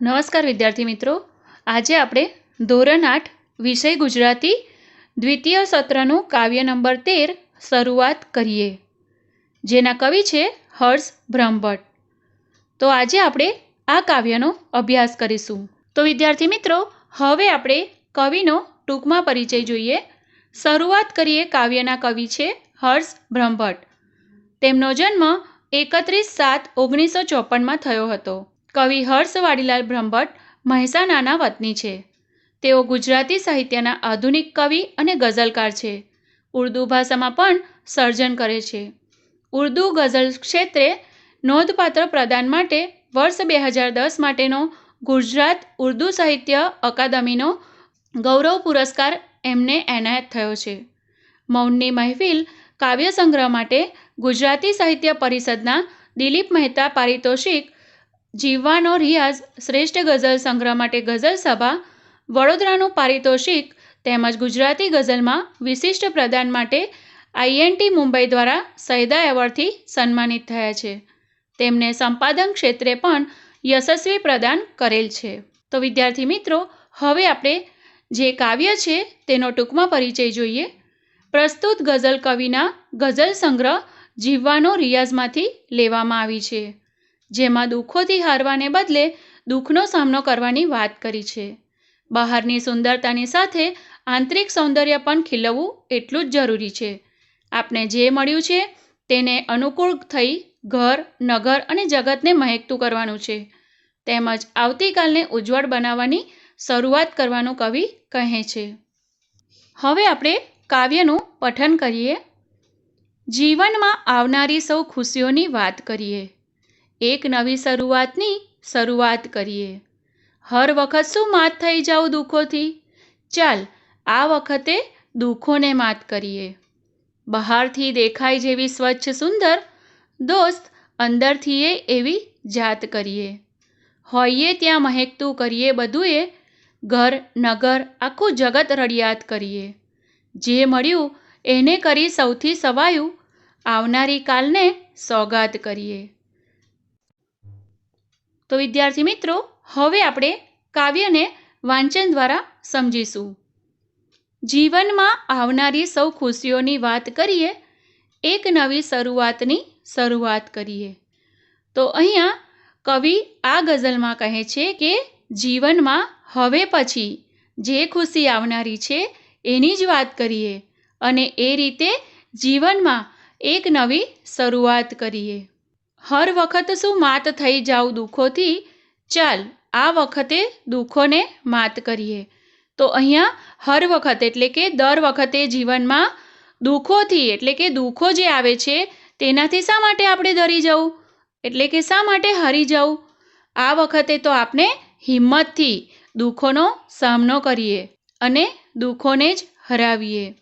નમસ્કાર વિદ્યાર્થી મિત્રો. આજે આપણે ધોરણ આઠ, વિષય ગુજરાતી, દ્વિતીય સત્રનું કાવ્ય નંબર તેર શરૂઆત કરીએ. જેના કવિ છે હર્ષ બ્રહ્મભટ્ટ. તો આજે આપણે આ કાવ્યનો અભ્યાસ કરીશું. તો વિદ્યાર્થી મિત્રો, હવે આપણે કવિનો ટૂંકમાં પરિચય જોઈએ. શરૂઆત કરીએ કાવ્યના કવિ છે હર્ષ બ્રહ્મભટ્ટ. તેમનો જન્મ એકત્રીસ સાત ઓગણીસો ચોપનમાં થયો હતો. કવિ હર્ષ વાડીલાલ બ્રહ્મભટ્ટ મહેસાણાના વતની છે. તેઓ ગુજરાતી સાહિત્યના આધુનિક કવિ અને ગઝલકાર છે. ઉર્દુ ભાષામાં પણ સર્જન કરે છે. ઉર્દુ ગઝલ ક્ષેત્રે નોંધપાત્ર પ્રદાન માટે વર્ષ બે હજાર દસ માટેનો ગુજરાત ઉર્દુ સાહિત્ય અકાદમીનો ગૌરવ પુરસ્કાર એમને એનાયત થયો છે. મૌનની મહેફિલ કાવ્ય સંગ્રહ માટે ગુજરાતી સાહિત્ય પરિષદના દિલીપ મહેતા પારિતોષિક જીવવાનો રિયાઝ શ્રેષ્ઠ ગઝલ સંગ્રહ માટે ગઝલ સભા, વડોદરાનું પારિતોષિક તેમજ ગુજરાતી ગઝલમાં વિશિષ્ટ પ્રદાન માટે આઈએનટી મુંબઈ દ્વારા સૈદા એવોર્ડથી સન્માનિત થયા છે. તેમને સંપાદન ક્ષેત્રે પણ યશસ્વી પ્રદાન કરેલ છે. તો વિદ્યાર્થી મિત્રો, હવે આપણે જે કાવ્ય છે તેનો ટૂંકમાં પરિચય જોઈએ. પ્રસ્તુત ગઝલ કવિના ગઝલ સંગ્રહ જીવવાનો રિયાઝમાંથી લેવામાં આવી છે. જેમાં દુઃખોથી હારવાને બદલે દુઃખનો સામનો કરવાની વાત કરી છે. બહારની સુંદરતાની સાથે આંતરિક સૌંદર્ય પણ ખીલવવું એટલું જ જરૂરી છે. આપણે જે મળ્યું છે, તેને અનુકૂળ થઈ ઘર, નગર અને જગતને મહેકતું કરવાનું છે. તેમજ આવતીકાલને ઉજ્જવળ બનાવવાની શરૂઆત કરવાનું કવિ કહે છે. હવે આપણે કાવ્યનું પઠન કરીએ. જીવનમાં આવનારી સૌ ખુશીઓની વાત કરીએ. એક નવી શરૂઆતની શરૂઆત કરીએ. હર વખત શું માત થઈ જાઉં દુઃખોથી? ચાલ, આ વખતે દુઃખોને માત કરીએ. બહારથી દેખાય જેવી સ્વચ્છ સુંદર દોસ્ત અંદરથી એ એવી જાત કરીએ. હોઈએ ત્યાં મહેકતું કરીએ બધુંએ, ઘર, નગર, આખું જગત રડિયાત કરીએ. જે મળ્યું એને કરી સૌથી સવાયું, આવનારી કાલને સોગાત કરીએ. તો વિદ્યાર્થી મિત્રો, હવે આપણે કાવ્યને વાંચન દ્વારા સમજીશું. જીવનમાં આવનારી સૌ ખુશીઓની વાત કરીએ, એક નવી શરૂઆતની શરૂઆત કરીએ. તો અહીંયા કવિ આ ગઝલમાં કહે છે કે, જીવનમાં હવે પછી જે ખુશી આવનારી છે, એની જ વાત કરીએ અને એ રીતે જીવનમાં એક નવી શરૂઆત કરીએ. હર વખત શું માત થઈ જાઉં દુઃખોથી? ચાલ, આ વખતે દુઃખોને માત કરીએ. તો અહીંયા હર વખત એટલે કે દર વખતે જીવનમાં દુઃખોથી એટલે કે દુઃખો જે આવે છે, તેનાથી શા માટે આપણે ડરી જવું? એટલે કે શા માટે હરી જવું? આ વખતે તો આપણે હિંમતથી દુઃખોનો સામનો કરીએ અને દુઃખોને જ હરાવીએ.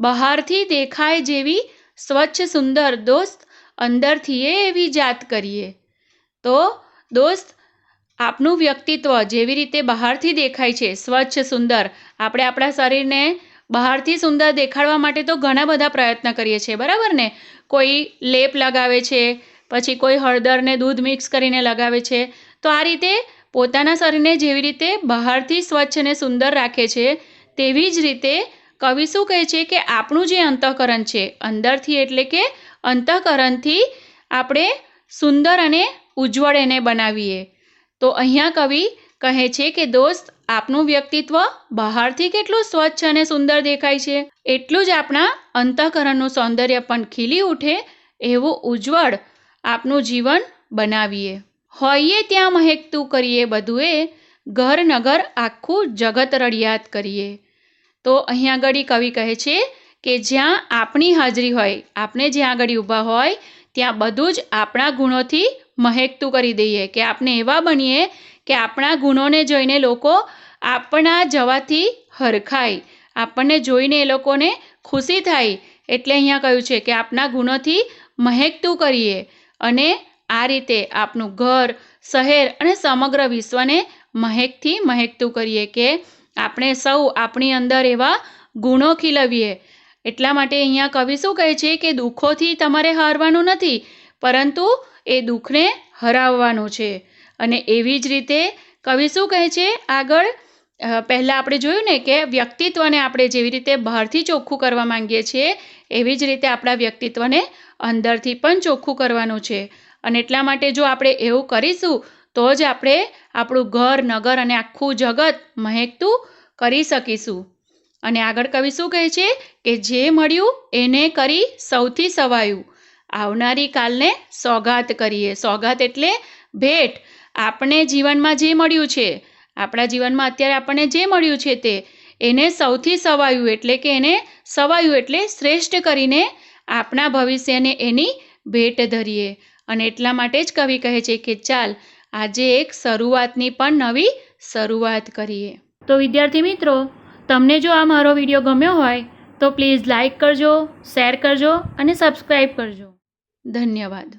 બહારથી દેખાય જેવી સ્વચ્છ સુંદર દોસ્ત અંદરથી એ એવી જાત કરીએ. તો દોસ્ત, આપનું વ્યક્તિત્વ જેવી રીતે બહારથી દેખાય છે, સ્વચ્છ, સુંદર, આપણે આપણા શરીરને બહારથી સુંદર દેખાડવા માટે તો ઘણા બધા પ્રયત્ન કરીએ છીએ, બરાબર ને? કોઈ લેપ લગાવે છે, પછી કોઈ હળદરને દૂધ મિક્સ કરીને લગાવે છે, તો આ રીતે પોતાના શરીરને જેવી રીતે બહારથી સ્વચ્છ અને સુંદર રાખે છે, તેવી જ રીતે કવિ શું કહે છે કે આપણું જે અંતઃકરણ છે, અંદરથી એટલે કે અંતઃકરણથી આપણે સુંદર અને ઉજ્જવળ એને બનાવીએ. તો અહીંયા કવિ કહે છે કે, દોસ્ત, આપનું વ્યક્તિત્વ બહારથી કેટલું સ્વચ્છ અને સુંદર દેખાય છે. એટલું જ આપણા અંતઃકરણનું સૌંદર્ય પણ ખીલી ઉઠે એવું ઉજ્જવળ આપનું જીવન બનાવીએ. હોઈએ ત્યાં મહેકતું કરીએ બધુંએ, ઘર નગર આખું જગત રડિયાત કરીએ. તો અહીંયા આગળ કવિ કહે છે કે જ્યાં આપણી હાજરી હોય આપણે જ્યાં આગળ ઊભા હોય, ત્યાં બધું જ આપણા ગુણોથી મહેકતું કરી દઈએ. કે આપણે એવા બનીએ કે આપણા ગુણોને જોઈને લોકો આપણા જવાથી હરખાય. આપણને જોઈને એ લોકોને ખુશી થાય. એટલે અહીંયા કહ્યું છે કે આપણા ગુણોથી મહેકતું કરીએ. અને આ રીતે આપનું ઘર, શહેર અને સમગ્ર વિશ્વને મહેકથી મહેકતું કરીએ કે આપણે સૌ આપણી અંદર એવા ગુણો ખીલવીએ. એટલા માટે અહીંયા કવિ શું કહે છે કે દુઃખોથી તમારે હારવાનું નથી, પરંતુ એ દુઃખને હરાવવાનું છે. અને એવી જ રીતે કવિ શું કહે છે? આગળ પહેલાં આપણે જોયું ને કે વ્યક્તિત્વને આપણે જેવી રીતે બહારથી ચોખ્ખું કરવા માંગીએ છીએ, એવી જ રીતે આપણા વ્યક્તિત્વને અંદરથી પણ ચોખ્ખું કરવાનું છે. અને એટલા માટે જો આપણે એવું કરીશું, તો જ આપણે આપણું ઘર, નગર અને આખું જગત મહેકતું કરી શકીશું. અને આગળ કવિ શું કહે છે કે જે મળ્યું એને કરી સૌથી સવાયું. આવનારી કાલને સોગાત કરીએ. સોગાત એટલે ભેટ. આપણે જીવનમાં જે મળ્યું છે, આપણા જીવનમાં અત્યારે આપણને જે મળ્યું છે તે, એને સૌથી સવાયું એટલે કે એને સવાયું એટલે શ્રેષ્ઠ કરીને આપણા ભવિષ્યને એની ભેટ ધરીએ. અને એટલા માટે જ કવિ કહે છે કે ચાલ, આજે એક શરૂઆતની પણ નવી શરૂઆત કરીએ. તો વિદ્યાર્થી મિત્રો તમને જો આ મારો વીડિયો ગમ્યો હોય, તો પ્લીઝ લાઈક કરજો શેર કરજો અને સબસ્ક્રાઈબ કરજો. ધન્યવાદ.